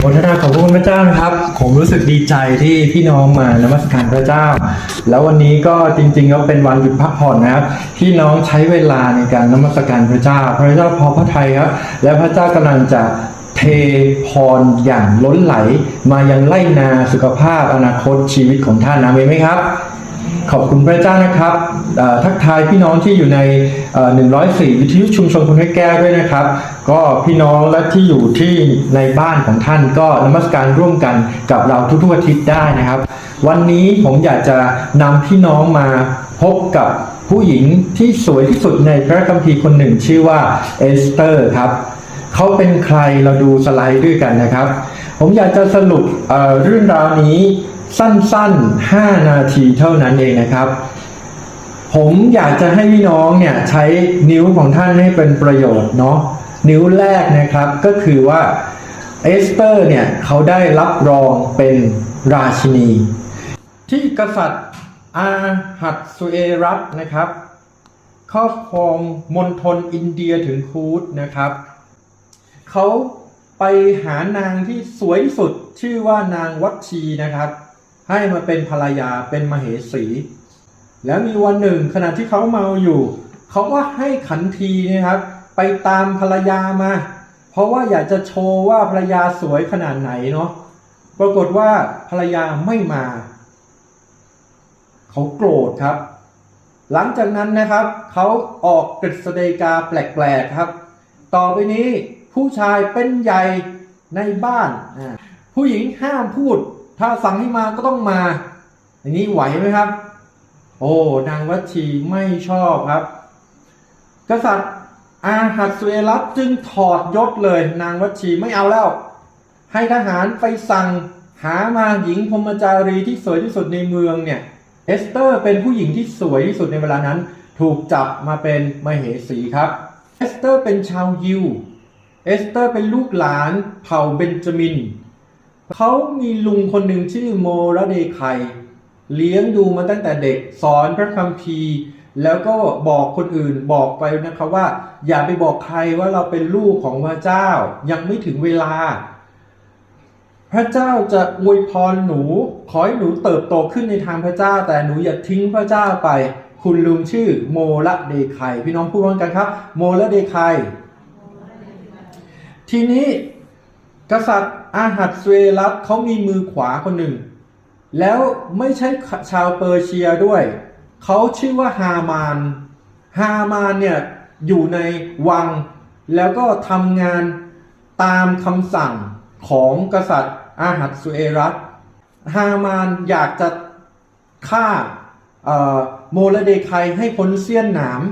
โมทนาขอบคุณพระเจ้านะครับ ผมรู้สึกดีใจที่พี่น้องมานมัสการพระเจ้า แล้ววันนี้ก็จริงๆก็เป็นวันหยุดพักผ่อนนะครับพี่น้องใช้เวลาในการนมัสการพระเจ้า พระเจ้าพอพระทัยครับและพระเจ้ากำลังจะเทพรอย่างล้นไหล มายังไล่นาสุขภาพอนาคตชีวิตของท่านนะเมไหมครับ ขอบคุณพระเจ้านะครับทักทายพี่น้องที่อยู่ใน 104 วิทยุชุมชนคนให้แก้ด้วยนะครับ ก็พี่น้องและที่อยู่ที่ในบ้านของท่านก็นมัสการร่วมกันกับเราทุกๆอาทิตย์ได้นะครับ วันนี้ผมอยากจะนำพี่น้องมาพบกับผู้หญิงที่สวยที่สุดในพระคัมภีร์คนหนึ่งชื่อว่าเอสเตอร์ครับเขาเป็นใครเราดูสไลด์ด้วยกันนะครับ ผมอยากจะสรุปเรื่องราวนี้ สั้นๆ 5 นาทีเท่านั้นเองนะครับ ผมอยากจะให้พี่น้องเนี่ยใช้นิ้วของท่านให้เป็นประโยชน์เนาะนิ้วแรกนะครับก็คือว่าเอสเตอร์เนี่ยเขาได้รับรองเป็นราชินี ที่กษัตริย์อาหัดสุเอรัตนะครับครอบครองมณฑลอินเดียถึงคูดนะครับเขาไปหานางที่สวยสุดชื่อว่านางวัชีนะครับ ให้มาเป็นภรรยาเป็นมเหสี แล้วมีวันหนึ่งขณะที่เขาเมาอยู่เขาก็ให้ขันทีนะครับ ไปตามภรรยามา เพราะว่าอยากจะโชว์ว่าภรรยาสวยขนาดไหนเนาะปรากฏว่าภรรยาไม่มาเขาโกรธครับ หลังจากนั้นนะครับเขาออกกฤษฎีกาแปลกๆครับ ต่อไปนี้ผู้ชายเป็นใหญ่ในบ้าน ผู้หญิงห้ามพูด ถ้าสั่งให้มาก็ต้องมา อย่างนี้ไหวไหมครับ โอ้นางวัชีไม่ชอบครับ กษัตริย์อาหัสเอรัตจึงถอดยศเลย นางวัชีไม่เอาแล้ว ให้ทหารไปสั่งหามาหญิงพรมจารีที่สวยที่สุดในเมืองเนี่ย เอสเตอร์เป็นผู้หญิงที่สวยที่สุดในเวลานั้น ถูกจับมาเป็นมเหสีครับ เอสเตอร์เป็นชาวยิว เอสเตอร์เป็นลูกหลานเผ่าเบนจามิน เขามีลุงคนหนึ่งชื่อโมระเดไคเลี้ยงดูมาตั้งแต่เด็กสอนพระคัมภีร์ แล้วก็บอกคนอื่นบอกไปนะครับว่า อย่าไปบอกใครว่าเราเป็นลูกของพระเจ้า ยังไม่ถึงเวลา พระเจ้าจะอวยพรหนู ขอให้หนูเติบโตขึ้นในทางพระเจ้า แต่หนูอย่าทิ้งพระเจ้าไป คุณลุงชื่อโมละเดไคพี่น้องพูดพร้อมกันครับ โมละเดไคทีนี้ กษัตริย์อาหัดเวรัตเขามีมือขวาคนหนึ่ง แล้วไม่ใช่ชาวเปอร์เซียด้วย เขาชื่อว่าฮามาน ฮามานเนี่ยอยู่ในวัง แล้วก็ทำงานตามคำสั่งของกษัตริย์อาหัดสุเอรัตฮามานอยากจะฆ่าโมลเดไคให้พ้นเสี้ยนหนาม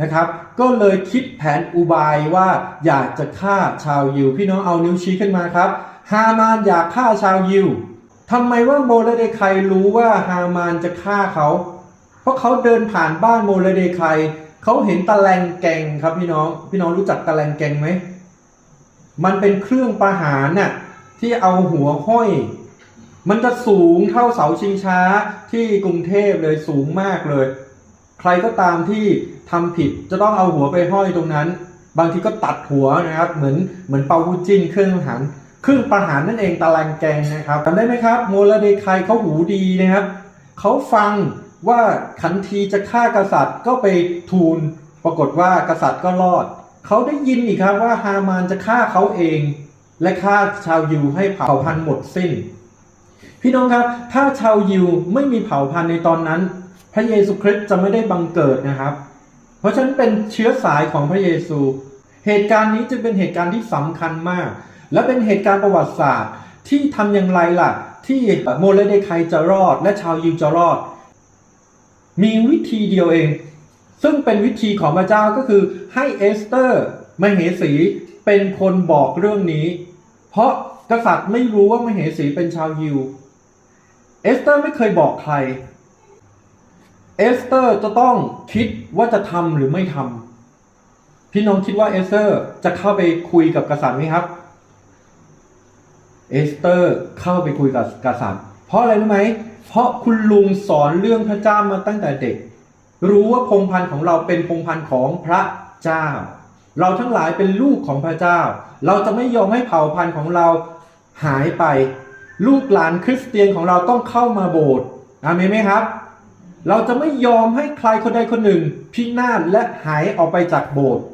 นะครับ ก็เลยคิดแผนอุบายว่าอยากจะฆ่าชาวยิว พี่น้องเอานิ้วชี้ขึ้นมาครับ ฮามานอยากฆ่าชาวยิวทำไมว่าโมเลเดไครู้ว่าฮามานจะฆ่าเขา เพราะเขาเดินผ่านบ้านโมเลเดไคเขาเห็นตะแลงแกงครับพี่น้อง พี่น้องรู้จักตะแลงแกงไหม มันเป็นเครื่องประหารน่ะที่เอาหัวห้อย มันจะสูงเท่าเสาชิงช้าที่กรุงเทพเลยสูงมากเลย ใครก็ตามที่ทำผิดจะต้องเอาหัวไปห้อยตรงนั้น บางทีก็ตัดหัวนะครับ เหมือนเหมือนเปาวุจินเครื่องประหารเครื่องประหารนั่นเองตะแลงแกงนะครับจำได้ไหมครับ โมลเดคายเขาหูดีนะครับเขาฟังว่าขันทีจะฆ่ากษัตริย์ก็ไปทูล ปรากฏว่ากษัตริย์ก็รอด เขาได้ยินอีกครับว่าฮามานจะฆ่าเขาเอง และฆ่าชาวยิวให้เผ่าพันธุ์หมดสิ้น พี่น้องครับ ถ้าชาวยิวไม่มีเผ่าพันธุ์ในตอนนั้น พระเยซูคริสต์จะไม่ได้บังเกิดนะครับ เพราะฉะนั้นเป็นเชื้อสายของพระเยซู เหตุการณ์นี้จึงเป็นเหตุการณ์ที่สำคัญมาก และเป็นเหตุการณ์ประวัติศาสตร์ ที่ทำอย่างไรล่ะ ที่โมเลเดไคจะรอด และชาวยิวจะรอด มีวิธีเดียวเอง ซึ่งเป็นวิธีของพระเจ้าก็คือให้เอสเตอร์มเหสีเป็นคนบอกเรื่องนี้ เพราะกษัตริย์ไม่รู้ว่ามเหสีเป็นชาวยิว เอสเตอร์ไม่เคยบอกใคร เอสเตอร์จะต้องคิดว่าจะทำหรือไม่ทำพี่น้องคิดว่าเอสเตอร์จะเข้าไปคุยกับกษัตริย์ไหมครับ เอสเตอร์เข้าไปคุยกับกษัตริย์ เพราะอะไรรู้ไหม เพราะคุณลุงสอนเรื่องพระเจ้ามาตั้งแต่เด็ก รู้ว่าพงพันธ์ของเราเป็นพงพันธ์ของพระเจ้า เราทั้งหลายเป็นลูกของพระเจ้า เราจะไม่ยอมให้เผ่าพันธุ์ของเราหายไป ลูกหลานคริสเตียนของเราต้องเข้ามาโบสถ์อาเมนไหมครับ เราจะไม่ยอมให้ใครคนใดคนหนึ่ง พินาศและหายออกไปจากโบสถ์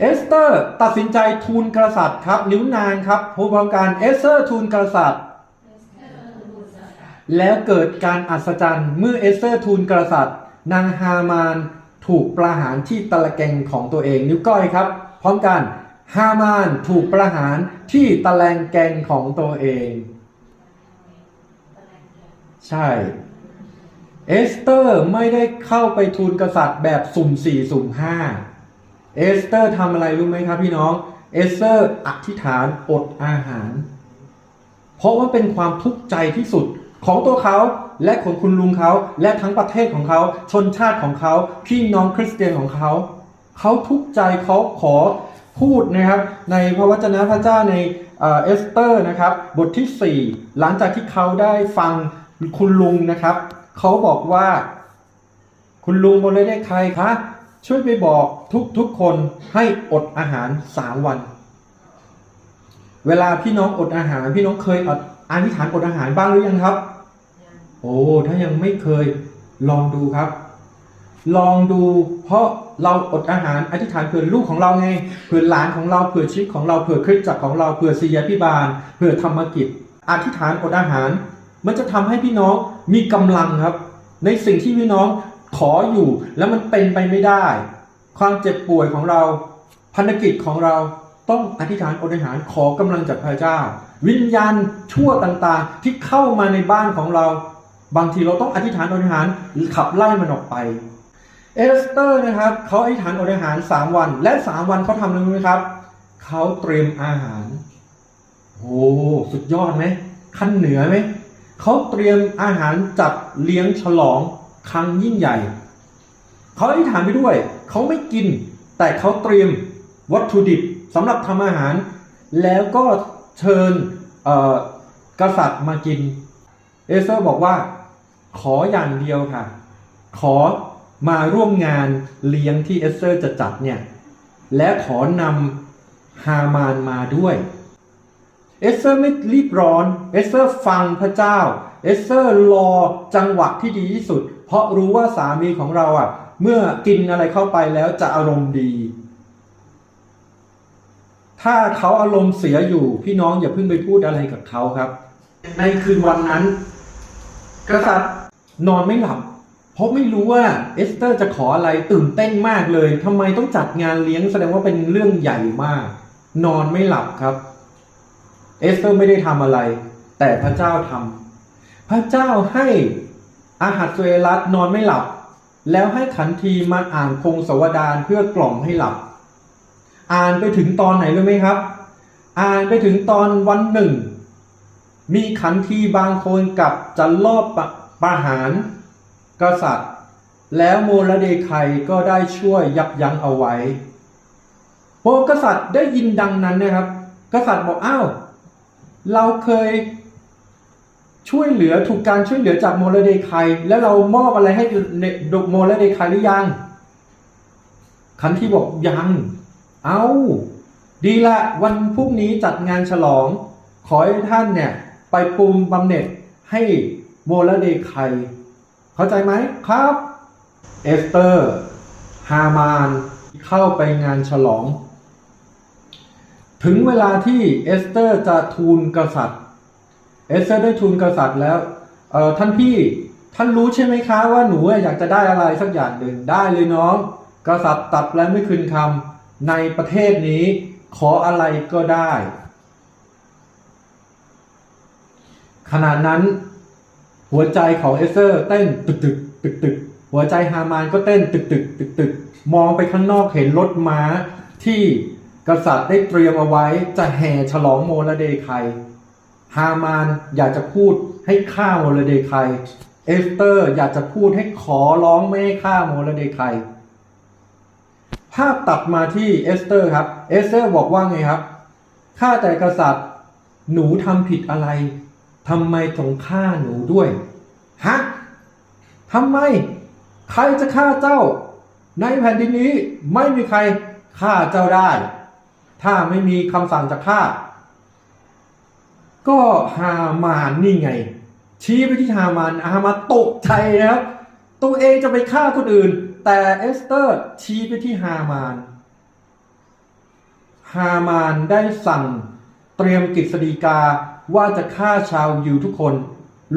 เอสเตอร์ตัดสินใจทูลกษัตริย์ครับ นิ้วนางครับผู้บังการเอสเตอร์ทูลกษัตริย์ แล้วเกิดการอัศจรรย์เมื่อเอสเตอร์ทูลกษัตริย์ นางฮามานถูกประหารที่ตะละแกงของตัวเองนิ้วก้อยครับ พร้อมกันฮามานถูกประหารที่ตะแลงแกงของตัวเอง ใช่ เอสเตอร์ไม่ได้เข้าไปทูลกษัตริย์แบบสุ่มสี่สุ่มห้าเอสเตอร์ทำอะไรรู้ไหมครับพี่น้อง เอสเตอร์อธิษฐานอดอาหาร เพราะว่าเป็นความทุกข์ใจที่สุดของตัวเขาและของคุณลุงเขา และทั้งประเทศของเขาชนชาติของเขา พี่น้องคริสเตียนของเขา เขาทุกข์ใจเขาขอพูดนะครับ ในพระวจนะพระเจ้าในเอสเตอร์นะครับ บทที่ 4 หลังจากที่เขาได้ฟังคุณลุงนะครับ เขาบอกว่า คุณลุงบนเลยได้ใครคะ ช่วยไปบอกทุกทุกๆคนให้อดอาหารสามวัน เวลาพี่น้องอดอาหารพี่น้องเคยอดอธิษฐานอดอาหารบ้างหรือยังครับ โอ้ถ้ายังไม่เคยลองดูครับ ลองดูเพราะเราอดอาหารอธิษฐานเผื่อลูกของเราไงเผื่อหลานของเราเผื่อชีวิตของเราเผื่อคริสตจักรของเราเผื่อศิยาพิบาลเผื่อธรรมกิจอธิษฐานอดอาหาร มันจะทำให้พี่น้องมีกำลังครับ ในสิ่งที่พี่น้องขออยู่แล้วมันเป็นไปไม่ได้ ความเจ็บป่วยของเราพันธกิจของเราต้องอธิษฐานอดอาหารขอกำลังจากพระเจ้า วิญญาณชั่วต่างๆ ที่เข้ามาในบ้านของเรา บางทีเราต้องอธิษฐานอดอาหารขับไล่มันออกไป เอสเตอร์นะครับเขาอธิษฐานอดอาหาร3วัน และ3วันเขาทำอะไรรู้ไหมครับเขาเตรียมอาหารโอ้สุดยอดไหมขั้นเหนือไหม เขาเตรียมอาหารจัดเลี้ยงฉลองครั้งยิ่งใหญ่ เขาอธิษฐานไปด้วย เขาไม่กิน แต่เขาเตรียมวัตถุดิบสำหรับทำอาหาร แล้วก็เชิญกษัตริย์มากิน เอเตอร์บอกว่า ขออย่างเดียวค่ะ ขอมาร่วมงานเลี้ยงที่เอเตอร์จะจัดเนี่ย และขอนำฮามานมาด้วย เอสเตอร์ไม่รีบร้อน เอสเตอร์ฟังพระเจ้า เอสเตอร์รอจังหวะที่ดีที่สุด เพราะรู้ว่าสามีของเราอะ เมื่อกินอะไรเข้าไปแล้วจะอารมณ์ดี ถ้าเขาอารมณ์เสียอยู่ พี่น้องอย่าเพิ่งไปพูดอะไรกับเขาครับ ในคืนวันนั้น กษัตริย์นอนไม่หลับ เพราะไม่รู้ว่าเอสเตอร์จะขออะไรตื่นเต้นมากเลยทำไมต้องจัดงานเลี้ยงแสดงว่าเป็นเรื่องใหญ่มาก นอนไม่หลับครับ เอสเตอร์ไม่ได้ทำอะไร แต่พระเจ้าทำพระเจ้าให้อาหัสเวรัสนอนไม่หลับ แล้วให้ขันทีมาอ่านพงศวดารเพื่อกล่อมให้หลับ อ่านไปถึงตอนไหนรู้ไหมครับ อ่านไปถึงตอนวันหนึ่ง มีขันทีบางคนกลับจะลอบประประหาร กษัตริย์ แล้วโมลเดไคก็ได้ช่วยยับยั้งเอาไว้พอกษัตริย์ได้ยินดังนั้นนะครับ กษัตริย์บอกอ้าว เราเคยช่วยเหลือถูกการช่วยเหลือจากโมลเดไคแล้วเรามอบอะไรให้โมลเดไคหรือยังขันที่บอกยัง เอาดีละวันพรุ่งนี้จัดงานฉลอง ขอให้ท่านเนี่ย ไปปูมบำเหน็จให้โมลเดไคเข้าใจไหมครับ เอสเตอร์ ฮามาน เข้าไปงานฉลอง ถึงเวลาที่เอสเตอร์จะทูลกษัตริย์ เอสเตอร์ได้ทูลกษัตริย์แล้วเออท่านพี่ท่านรู้ใช่ไหมคะว่าหนูอยากจะได้อะไรสักอย่างหนึ่งได้เลยน้อง กษัตริย์ตัดและไม่คืนคำในประเทศนี้ขออะไรก็ได้ ขณะนั้นหัวใจของเอสเตอร์เต้นตึกตึกตึกตึกหัวใจฮามานก็เต้นตึกตึกตึกตึกมองไปข้างนอกเห็นรถม้าที่ กษัตริย์ได้เตรียมเอาไว้จะแห่ฉลองโมลเดไคฮามานอยากจะพูดให้ฆ่าโมลเดไคเอสเตอร์อยากจะพูดให้ขอร้องไม่ให้ฆ่าโมลเดไคภาพตัดมาที่เอสเตอร์ครับ เอสเตอร์บอกว่าไงครับข้าแต่กษัตริย์หนูทำผิดอะไรทำไมต้องฆ่าหนูด้วยฮะทำไม ใครจะฆ่าเจ้า ในแผ่นดินนี้ไม่มีใครฆ่าเจ้าได้ ถ้าไม่มีคำสั่งจากข้าก็ฮามานนี่ไง ชี้ไปที่ฮามานฮามานตกใจนะครับตัวเองจะไปฆ่าคนอื่น แต่เอสเตอร์ชี้ไปที่ฮามาน ฮามานได้สั่งเตรียมกฤษฎีกาว่าจะฆ่าชาวยิวทุกคน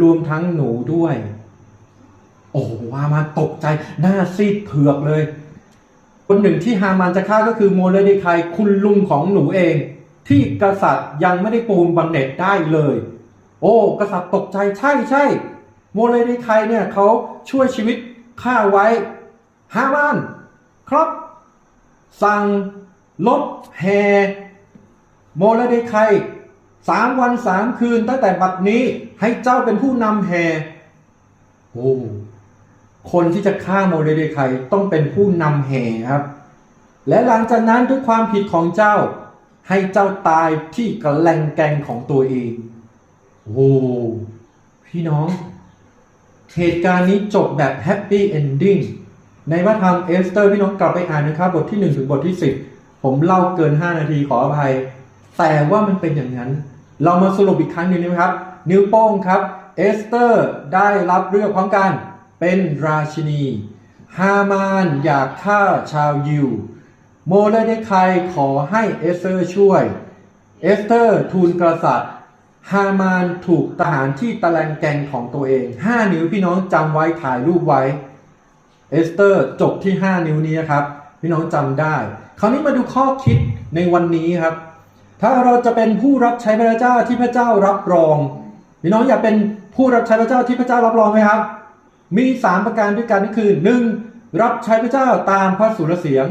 รวมทั้งหนูด้วย โอ้ฮามานตกใจหน้าซีดเผือกเลย คนหนึ่งที่ฮามานจะฆ่าก็คือโมเลเดคายคุณลุงของหนูเอง ที่กษัตริย์ยังไม่ได้ปูนบังเน็ตได้เลย โอ้ กษัตริย์ตกใจใช่ใช่โมเลเดคายเนี่ยเขาช่วยชีวิตข้าไว้ฮามานครับ สั่งลดแฮโมเลเดคายสามวันสามคืนตั้งแต่บัดนี้ให้เจ้าเป็นผู้นำแฮโอ้ คนที่จะฆ่าโมเดเดคายต้องเป็นผู้นำแห่ครับ และหลังจากนั้นด้วยความผิดของเจ้า ให้เจ้าตายที่กระแลงแกงของตัวเองโอ้พี่น้อง เหตุการณ์นี้จบแบบแฮปปี้เอนดิ้งในพระธรรมเอสเตอร์พี่น้องกลับไปอ่านนะครับ บทที่ 1 ถึงบทที่ 10 ผมเล่าเกิน 5 นาทีขออภัย แต่ว่ามันเป็นอย่างนั้น เรามาสรุปอีกครั้งหนึ่งนะครับ นิ้วโป้งครับ เอสเตอร์ได้รับเลือกพร้อมกัน เป็นราชินี ฮามานอยากฆ่าชาวยิว โมเลเดคายขอให้เอสเตอร์ช่วย เอสเตอร์ทูลกษัตริย์ ฮามานถูกทหารที่ตะแลงแกงของตัวเอง 5 นิ้วพี่น้องจำไว้ถ่ายรูปไว้ เอสเตอร์จบที่ 5 นิ้วนี้นะครับ พี่น้องจำได้ คราวนี้มาดูข้อคิดในวันนี้ครับ ถ้าเราจะเป็นผู้รับใช้พระเจ้าที่พระเจ้ารับรองพี่น้องอยากเป็นผู้รับใช้พระเจ้าที่พระเจ้ารับรองไหมครับ มี 3 ประการด้วยกันก็คือ 1. รับใช้พระเจ้าตามพระสุรเสียง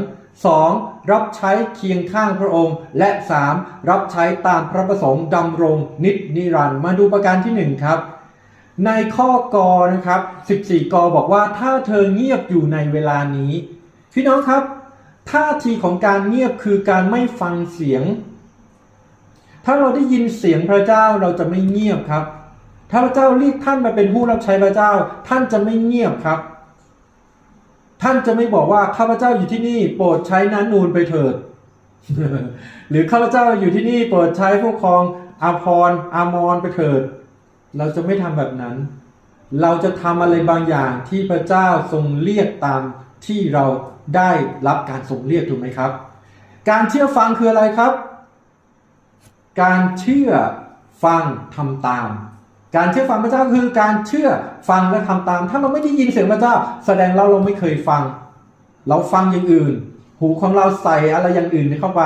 2. รับใช้เคียงข้างพระองค์ และ 3. รับใช้ตามพระประสงค์ดำรงนิจนิรันดร์มาดูประการที่ 1 ครับ ในข้อกอนะครับ 14 กอบอกว่าถ้าเธอเงียบอยู่ในเวลานี้ พี่น้องครับท่าทีของการเงียบคือการไม่ฟังเสียง ถ้าเราได้ยินเสียงพระเจ้าเราจะไม่เงียบครับ ถ้าพระเจ้าเรียกท่านมาเป็นผู้รับใช้พระเจ้า ท่านจะไม่เงียบครับ ท่านจะไม่บอกว่าข้าพเจ้าอยู่ที่นี่ โปรดใช้นั้นนูนไปเถิด หรือข้าพเจ้าอยู่ที่นี่โปรดใช้ผู้ครองอาพรอามอนไปเถิด เราจะไม่ทำแบบนั้น เราจะทำอะไรบางอย่างที่พระเจ้าทรงเรียกตามที่เราได้รับการทรงเรียกถูกไหมครับ การเชื่อฟังคืออะไรครับ การเชื่อฟังทำตาม การเชื่อฟังพระเจ้าคือการเชื่อฟังและทำตาม ถ้าเราไม่ได้ยินเสียงพระเจ้า แสดงเราเราไม่เคยฟัง เราฟังอย่างอื่น หูของเราใส่อะไรอย่างอื่นเข้าไป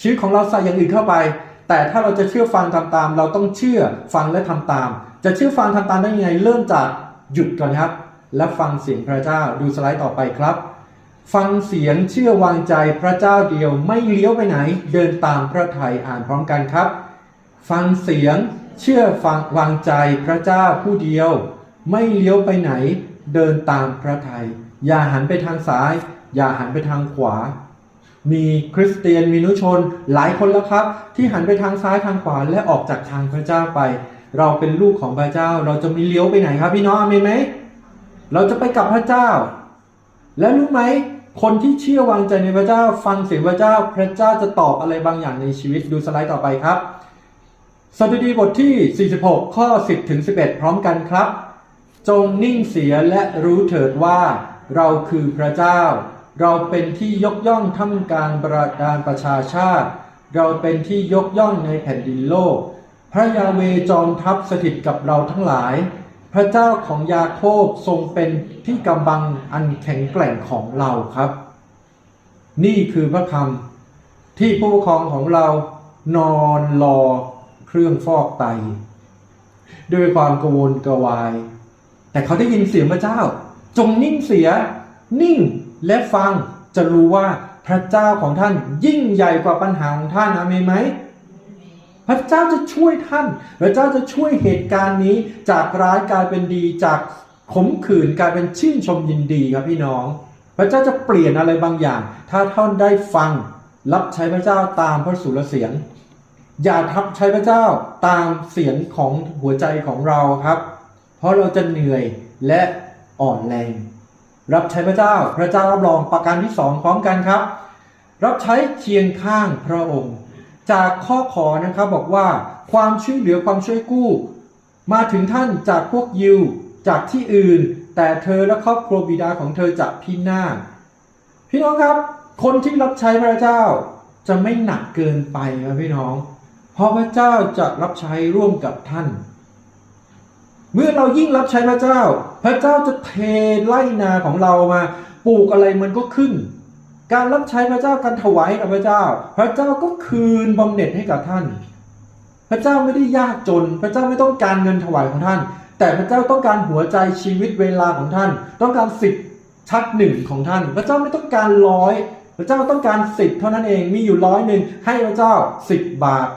ชีวิตของเราใส่อย่างอื่นเข้าไป แต่ถ้าเราจะเชื่อฟังทำตาม เราต้องเชื่อฟังและทำตาม จะเชื่อฟังทำตามได้ยังไง เริ่มจากหยุดก่อนครับ และฟังเสียงพระเจ้าดูสไลด์ต่อไปครับ ฟังเสียงเชื่อวางใจพระเจ้าเดียวไม่เลี้ยวไปไหน เดินตามพระทัยอ่านพร้อมกันครับ ฟังเสียง เชื่อฟังวางใจพระเจ้าผู้เดียว ไม่เลี้ยวไปไหน เดินตามพระทัยอย่าหันไปทางซ้าย อย่าหันไปทางขวา มีคริสเตียนมีนุชนหลายคนแล้วครับ ที่หันไปทางซ้ายทางขวาและออกจากทางพระเจ้าไป เราเป็นลูกของพระเจ้า เราจะมีเลี้ยวไปไหนครับ พี่น้องอเมนไหมเราจะไปกับพระเจ้า และรู้ไหมคนที่เชื่อวางใจในพระเจ้าฟังเสียงพระเจ้า พระเจ้าจะตอบอะไรบางอย่างในชีวิตดูสไลด์ต่อไปครับ สดุดีบทที่ 46 ข้อ 10 ถึง 11 พร้อมกันครับ จงนิ่งเสียและรู้เถิดว่า เราคือพระเจ้า เราเป็นที่ยกย่องท่ามกลางประการประชาชาติ เราเป็นที่ยกย่องในแผ่นดินโลก พระยาเวจอมทัพสถิตกับเราทั้งหลาย พระเจ้าของยาโคบทรงเป็นที่กำบังอันแข็งแกร่งของเราครับ นี่คือพระคำที่ผู้ปกครองของเรานอนรอ เครื่องฟอกไต ด้วยความกระวนกระวาย แต่เขาได้ยินเสียงพระเจ้า จงนิ่งเสีย นิ่งและฟังจะรู้ว่าพระเจ้าของท่านยิ่งใหญ่กว่าปัญหาของท่านอาเมนไหมพระเจ้าจะช่วยท่าน พระเจ้าจะช่วยเหตุการณ์นี้จากร้ายกลายเป็นดี จากขมขื่นกลายเป็นชื่นชมยินดีครับพี่น้อง พระเจ้าจะเปลี่ยนอะไรบางอย่าง ถ้าท่านได้ฟัง รับใช้พระเจ้าตามพระสุรเสียง อย่าทับใช้พระเจ้าตามเสียงของหัวใจของเราครับ เพราะเราจะเหนื่อยและอ่อนแรง รับใช้พระเจ้าพระเจ้ารับรองประการที่สองพร้อมกันครับ รับใช้เคียงข้างพระองค์ จากข้อขอนะครับบอกว่าความช่วยเหลือความช่วยกู้ มาถึงท่านจากพวกยิวจากที่อื่น แต่เธอและครอบครัวบิดาของเธอจะพินาศพี่น้องครับ คนที่รับใช้พระเจ้าจะไม่หนักเกินไปครับพี่น้อง เพราะพระเจ้าจะรับใช้ร่วมกับท่าน เมื่อเรายิ่งรับใช้พระเจ้า พระเจ้าจะเทไล่นาของเรามา ปลูกอะไรมันก็ขึ้น การรับใช้พระเจ้าการถวายกับพระเจ้า พระเจ้าก็คืนบำเหน็จให้กับท่าน พระเจ้าไม่ได้ยากจน พระเจ้าไม่ต้องการเงินถวายของท่าน แต่พระเจ้าต้องการหัวใจชีวิตเวลาของท่าน ต้องการสิบชักหนึ่งของท่าน พระเจ้าไม่ต้องการร้อยพระเจ้าต้องการสิบเท่านั้นเองมีอยู่ร้อยหนึ่งให้พระเจ้าสิบบาท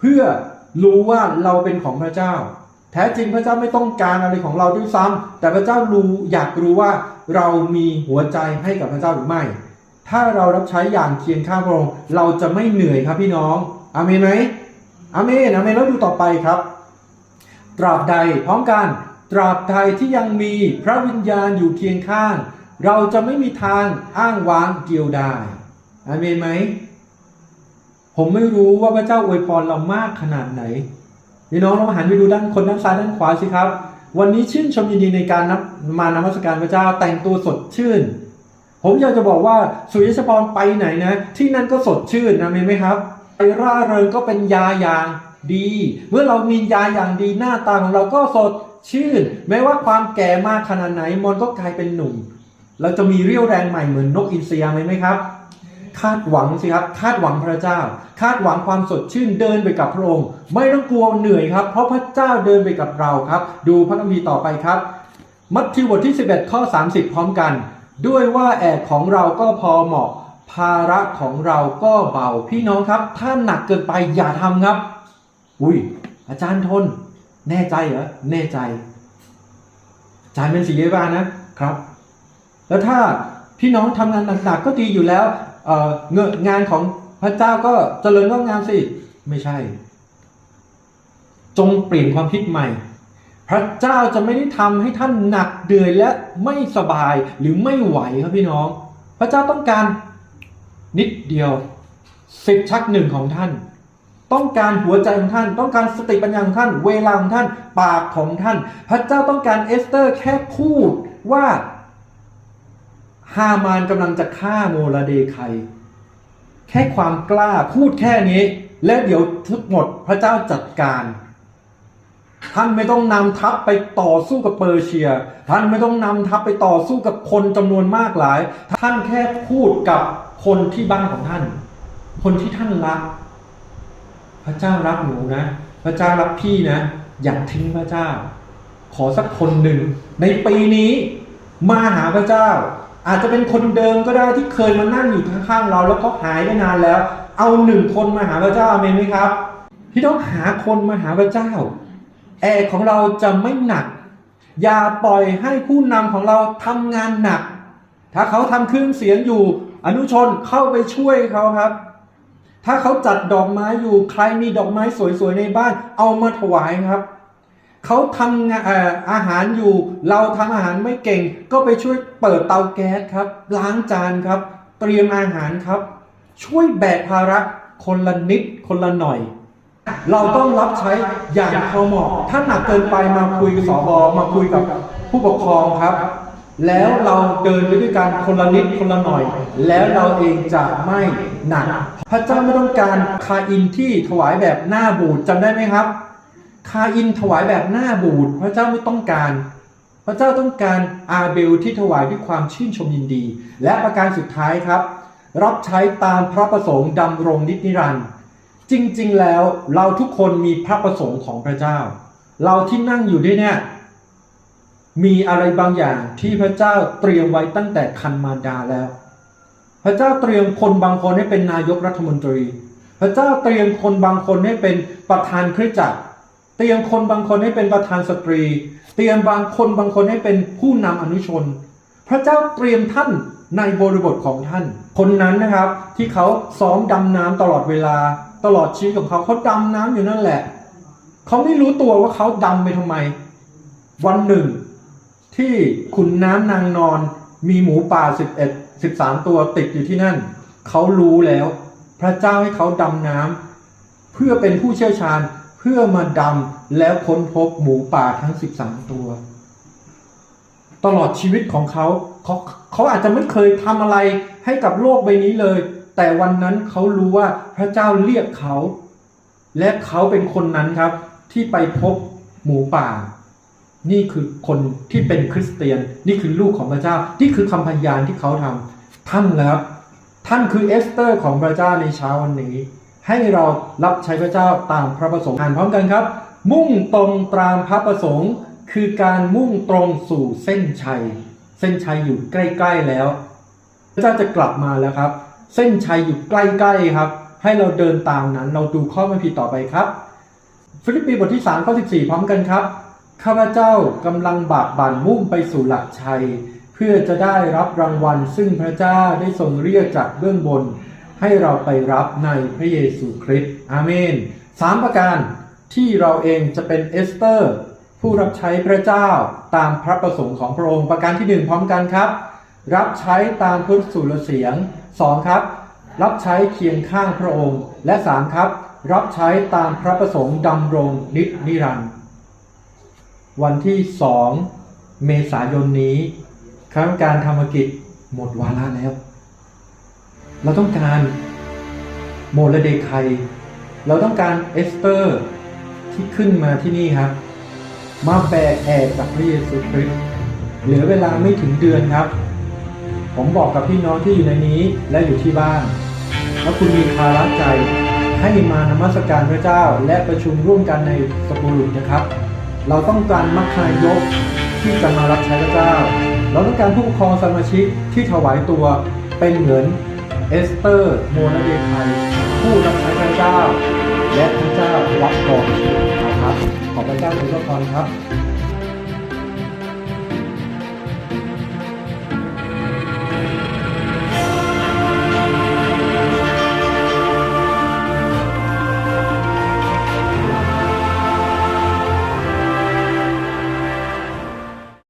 เพื่อรู้ว่าเราเป็นของพระเจ้า แท้จริงพระเจ้าไม่ต้องการอะไรของเราด้วยซ้ำแต่พระเจ้ารู้อยากรู้ว่าเรามีหัวใจให้กับพระเจ้าหรือไม่ ถ้าเรารับใช้อย่างเคียงข้างพระองค์เราจะไม่เหนื่อยครับพี่น้องอาเมนไหมอเมนอเมนแล้วดูต่อไปครับ ตราบใดพร้อมกันตราบใดที่ยังมีพระวิญญาณอยู่เคียงข้าง เราจะไม่มีทางอ้างว้างเกี่ยวได้อาเมนไหม ผมไม่รู้ว่าพระเจ้าอวยพรเรามากขนาดไหนพี่น้องลองหันไปดูด้านคนด้านซ้ายด้านขวาสิครับ วันนี้ชื่นชมยินดีในการนับมานมัสการพระเจ้าแต่งตัวสดชื่น ผมอยากจะบอกว่าสุริยชพรไปไหนนะ ที่นั่นก็สดชื่นนะเมนไหมครับไปร่าเริงก็เป็นยาอย่างดี เมื่อเรามียาอย่างดีหน้าตาของเราก็สดชื่น แม้ว่าความแก่มากขนาดไหนมันก็กลายเป็นหนุ่ม เราจะมีเรี่ยวแรงใหม่เหมือนนกอินทรียไหมไหมครับ คาดหวังสิครับคาดหวังพระเจ้า คาดหวังความสดชื่นเดินไปกับพระองค์ ไม่ต้องกลัวเหนื่อยครับ เพราะพระเจ้าเดินไปกับเราครับ ดูพระคัมภีร์ต่อไปครับ มัทธิวบทที่ 11 ข้อ 30 พร้อมกัน ด้วยว่าแอกของเราก็พอเหมาะ ภาระของเราก็เบาพี่น้องครับ ถ้าหนักเกินไปอย่าทำครับ อุ้ยอาจารย์ทน แน่ใจเหรอแน่ใจอาจารย์เป็นศิริบาลนะครับ แล้วถ้าพี่น้องทำงานหนักๆก็ดีอยู่แล้ว เอ่องนงานของพระเจ้าก็เจริญงอกงามสิ ไม่ใช่ จงเปลี่ยนความคิดใหม่ พระเจ้าจะไม่ได้ทำให้ท่านหนักเดือยและไม่สบายหรือไม่ไหวครับพี่น้อง พระเจ้าต้องการนิดเดียวสิบชักหนึ่งของท่าน ต้องการหัวใจของท่าน ต้องการสติปัญญาของท่าน เวลาของท่าน ปากของท่าน พระเจ้าต้องการเอสเตอร์แค่พูดว่า ฮามานกำลังจะฆ่าโมลาเดไคแค่ความกล้าพูดแค่นี้ และเดี๋ยวทั้งหมดพระเจ้าจัดการ ท่านไม่ต้องนำทัพไปต่อสู้กับเปอร์เซีย ท่านไม่ต้องนำทัพไปต่อสู้กับคนจำนวนมากหลาย ท่านแค่พูดกับคนที่บ้านของท่าน คนที่ท่านรัก พระเจ้ารักหนูนะ พระเจ้ารักพี่นะ อย่าทิ้งพระเจ้า ขอสักคนหนึ่งในปีนี้มาหาพระเจ้า อาจจะเป็นคนเดิมก็ได้ที่เคยมานั่งอยู่ข้างๆเราแล้วก็หายไปนานแล้ว เอาหนึ่งคนมาหาพระเจ้าอเมนไหมครับพี่ต้องหาคนมาหาพระเจ้า แอร์ของเราจะไม่หนัก อย่าปล่อยให้ผู้นำของเราทำงานหนัก ถ้าเขาทำเครื่องเสียงอยู่ อนุชนเข้าไปช่วยเขาครับ ถ้าเขาจัดดอกไม้อยู่ใครมีดอกไม้สวยๆในบ้าน เอามาถวายครับ เขาทำงานอาหารอยู่ เราทำอาหารไม่เก่ง ก็ไปช่วยเปิดเตาแก๊สครับ ล้างจานครับ เตรียมอาหารครับ ช่วยแบกภาระคนละนิดคนละหน่อย เราต้องรับใช้อย่างพอเหมาะ ถ้าหนักเกินไปมาคุยกับสอบอมาคุยกับผู้ปกครองครับ แล้วเราเดินไปด้วยกันคนละนิดคนละหน่อย แล้วเราเองจะไม่หนัก พระเจ้าไม่ต้องการคาอินที่ถวายแบบหน้าบูดจำได้ไหมครับ คาอินถวายแบบหน้าบูดพระเจ้าไม่ต้องการ พระเจ้าต้องการอาเบลที่ถวายด้วยความชื่นชมยินดี และประการสุดท้ายครับ รับใช้ตามพระประสงค์ดำรงนิจนิรันดร์จริงๆแล้วเราทุกคนมีพระประสงค์ของพระเจ้า เราที่นั่งอยู่ด้วยเนี่ยมีอะไรบางอย่างที่พระเจ้าเตรียมไว้ตั้งแต่คันมารดาแล้ว พระเจ้าเตรียมคนบางคนให้เป็นนายกรัฐมนตรี พระเจ้าเตรียมคนบางคนให้เป็นประธานคริสตจักร เตรียมคนบางคนให้เป็นประธานสตรี เตรียมบางคนบางคนให้เป็นผู้นำอนุชน พระเจ้าเตรียมท่านในบริบทของท่าน คนนั้นนะครับที่เขาซ้อมดำน้ำตลอดเวลา ตลอดชีวิตของเขาเขาดำน้ำอยู่นั่นแหละ เขาไม่รู้ตัวว่าเขาดำไปทำไม วันหนึ่ง ที่ขุนน้ำนางนอน มีหมูป่า11 13ตัวติดอยู่ที่นั่น เขารู้แล้ว พระเจ้าให้เขาดำน้ำเพื่อเป็นผู้เชี่ยวชาญ เพื่อมาดำแล้วค้นพบหมูป่าทั้ง 13 ตัว ตลอดชีวิตของเขาเขาเขาอาจจะไม่เคยทำอะไรให้กับโลกใบนี้เลย แต่วันนั้นเขารู้ว่าพระเจ้าเรียกเขา และเขาเป็นคนนั้นครับ ที่ไปพบหมูป่า นี่คือคนที่เป็นคริสเตียน นี่คือลูกของพระเจ้า นี่คือคำพยานที่เขาทำท่านนะครับท่านคือเอสเตอร์ของพระเจ้าในเช้าวันนี้ ให้เรารับใช้พระเจ้าตามพระประสงค์อ่านพร้อมกันครับ มุ่งตรงตามพระประสงค์ คือการมุ่งตรงสู่เส้นชัย เส้นชัยอยู่ใกล้ๆแล้ว พระเจ้าจะกลับมาแล้วครับ เส้นชัยอยู่ใกล้ๆครับ ให้เราเดินตามนั้นเราดูข้อพระพีร์ต่อไปครับ ฟิลิปปีบทที่3ข้อ14 พร้อมกันครับข้าพเจ้ากำลังบากบั่นมุ่งไปสู่หลักชัย เพื่อจะได้รับรางวัลซึ่งพระเจ้าได้ทรงเรียกจากเบื้องบน ให้เราไปรับในพระเยซูคริสต์อาเมนสามประการที่เราเองจะเป็นเอสเตอร์ ผู้รับใช้พระเจ้าตามพระประสงค์ของพระองค์ประการที่หนึ่งพร้อมกันครับ รับใช้ตามพุทธสุรเสียงสองครับ รับใช้เคียงข้างพระองค์ และสามครับ รับใช้ตามพระประสงค์ดำรงนิจนิรันดร์วันที่สองเมษายนนี้คณะกรรมการธรรมกิจหมดวาระแล้ว เราต้องการโมลเดคายเราต้องการเอสเตอร์ที่ขึ้นมาที่นี่ครับ มาแบกแอกกับพระเยซูคริสต์เหลือเวลาไม่ถึงเดือนครับ ผมบอกกับพี่น้องที่อยู่ในนี้และอยู่ที่บ้านว่าคุณมีภาระใจให้มานมัสการพระเจ้าและประชุมร่วมกันในสปุรุนะครับ เราต้องการมัคคายกที่จะมารับใช้พระเจ้า เราต้องการผู้ปกครองสมาชิกที่ถวายตัวเป็นเหมือน เอสเตอร์ โมนาเดคายผู้รับใช้พระเจ้า และพระเจ้ารับรองนะครับ ขอพระเจ้าอวยพรครับ